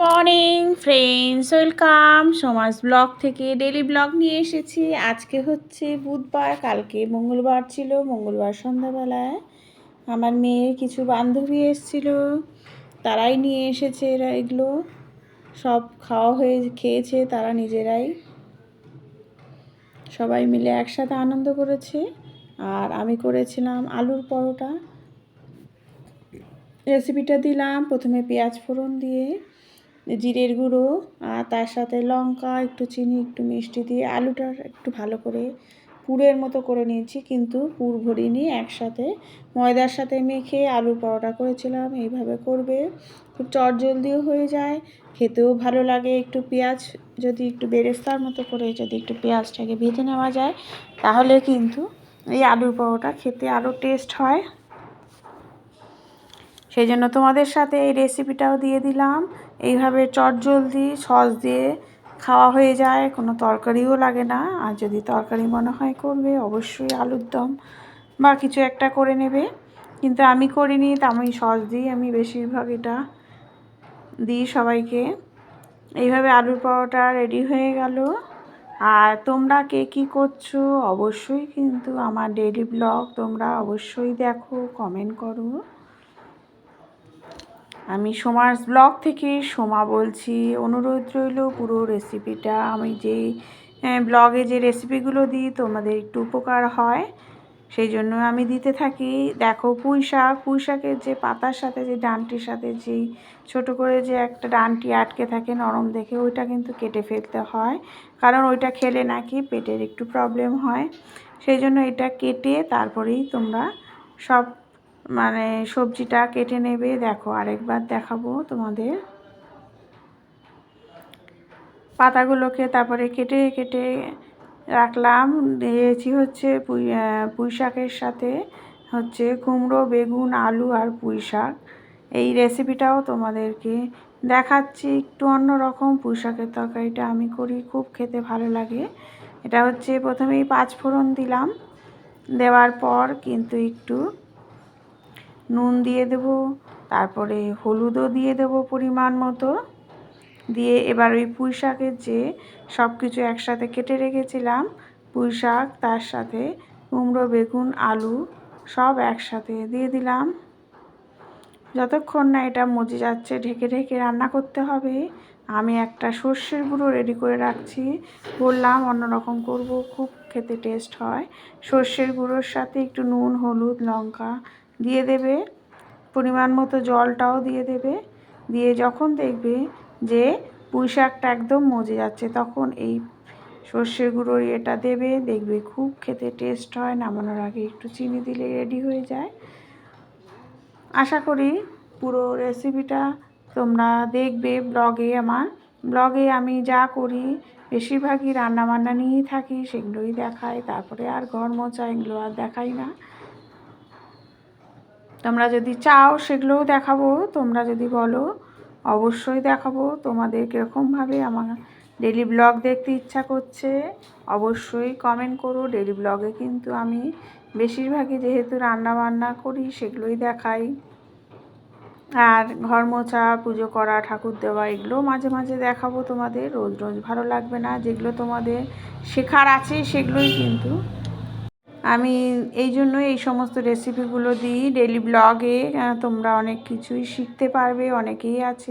Morning, friends, welcome. সমাজ blog থেকে daily blog নিয়ে এসেছি। আজকে হচ্ছে বুধবার, কালকে মঙ্গলবার ছিল, মঙ্গলবার সন্ধ্যাবেলায় আমার মেয়ের কিছু বান্ধবী এসেছিল। তারাই নিয়ে এসেছে এরা এগুলো। সব খাওয়া হয়ে খেয়েছে, তারা নিজেরাই। সবাই মিলে একসাথে আনন্দ করেছে। আর আমি করেছিলাম আলুর পরোটা। রেসিপিটা দিলাম, প্রথমে পেঁয়াজ ফোড়ন দিয়ে। জিরের গুঁড়ো আর তার সাথে লঙ্কা, একটু চিনি, একটু মিষ্টি দিয়ে আলুটা একটু ভালো করে পুরের মতো করে নিয়েছি, কিন্তু পুর ভরিনি, একসাথে ময়দার সাথে মেখে আলুর পরোটা করেছিলাম, এইভাবে করবে। খুব চটজলদিও হয়ে যায়, খেতেও ভালো লাগে, একটু পেঁয়াজ যদি একটু বেরেস্তার মতো করে যদি একটু পেঁয়াজটাকে ভেজে নেওয়া যায়, তাহলে কিন্তু এই আলুর পরোটা খেতে আরও টেস্ট হয়। সেই জন্য তোমাদের সাথে এই রেসিপিটাও দিয়ে দিলাম। এইভাবে চটজলদি সস দিয়ে খাওয়া হয়ে যায়, কোনো তরকারিও লাগে না। আর যদি তরকারি মনে হয় করবে, অবশ্যই আলুর দম বা কিছু একটা করে নেবে। কিন্তু আমি করিনি, তা আমি সস দিই, আমি বেশিরভাগ এটা দিই সবাইকে। এইভাবে আলুর পরোটা রেডি হয়ে গেল। আর তোমরা কে কী করছ অবশ্যই কিন্তু আমার ডেলি ব্লগ তোমরা অবশ্যই দেখো কমেন্ট করো। আমি সোমার ব্লগ থেকে সোমা বলছি, অনুরোধ রইল পুরো রেসিপিটা আমি যে ব্লগে যে রেসিপিগুলো দিই, তোমাদের একটু উপকার হয়, সেই জন্য আমি দিতে থাকি। দেখো, পুঁই শাক, পুঁই শাকের যে পাতার সাথে, যে ডানটির সাথে, যেই ছোট করে যে একটা ডানটি আটকে থাকে নরম দেখে, ওইটা কিন্তু কেটে ফেলতে হয়। কারণ ওইটা খেলে নাকি পেটের একটু প্রবলেম হয়। সেই জন্য এটা কেটে তারপরেই তোমরা সব মানে সবজিটা কেটে নেবে। দেখো, আরেকবার দেখাবো তোমাদের। পাতাগুলোকে তারপরে কেটে কেটে রাখলাম। দিয়েছি হচ্ছে পুঁই শাকের সাথে হচ্ছে কুমড়ো, বেগুন, আলু আর পুঁই শাক এই রেসিপিটাও তোমাদেরকে দেখাচ্ছি একটু অন্যরকম। পুঁই শাকের তরকারিটা আমি করি, খুব খেতে ভালো লাগে। এটা হচ্ছে প্রথমেই পাঁচ ফোড়ন দিলাম। দেওয়ার পর কিন্তু একটু নুন দিয়ে দেব, তারপরে হলুদও দিয়ে দেব পরিমাণ মতো। দিয়ে এবার ওই পুঁই শাকের যে সব কিছু একসাথে কেটে রেখেছিলাম, পুঁই শাক, তার সাথে কুমড়ো, বেগুন, আলু সব একসাথে দিয়ে দিলাম। যতক্ষণ না এটা মজে যাচ্ছে, ঢেকে ঢেকে রান্না করতে হবে, আমি একটা সর্ষের গুঁড়ো রেডি করে রাখছি। বললাম অন্যরকম করব, খুব খেতে টেস্ট হয়। সর্ষের গুঁড়োর সাথে একটু নুন, হলুদ, লঙ্কা দিয়ে দেবে, পরিমাণ মতো জলটাও দিয়ে দেবে, দিয়ে যখন দেখবে যে পুঁই শাকটা একদম মজে যাচ্ছে, তখন এই সর্ষে গুঁড়োর এটা দেবে, দেখবে খুব খেতে টেস্ট হয়, নামানোর আগে একটু চিনি দিলে রেডি হয়ে যায়। আশা করি পুরো রেসিপিটা তোমরা দেখবে ব্লগে আমার। ব্লগে আমি যা করি, বেশিরভাগই রান্নাবান্না নিয়েই থাকি, সেগুলোই দেখাই, তারপরে আর ঘর মোচা এগুলো আর দেখাই না। তোমরা যদি চাও সেগুলোও দেখাবো, তোমরা যদি বলো, অবশ্যই দেখাবো। তোমাদের কীরকমভাবে আমার ডেলি ব্লগ দেখতে ইচ্ছা করছে, অবশ্যই কমেন্ট করো। ডেলি ব্লগে কিন্তু আমি বেশিরভাগই যেহেতু রান্না বান্না করি, সেগুলোই দেখাই। আর ঘর মোছা, পুজো করা, ঠাকুর দেওয়া এগুলো মাঝে মাঝে দেখাবো তোমাদের। রোজ রোজ ভালো লাগবে না। যেগুলো তোমাদের শেখার আছে সেগুলোই কিন্তু আমি এই জন্য এই সমস্ত রেসিপিগুলো দিই ডেলি ব্লগে তোমরা অনেক কিছুই শিখতে পারবে, অনেকেই আছে।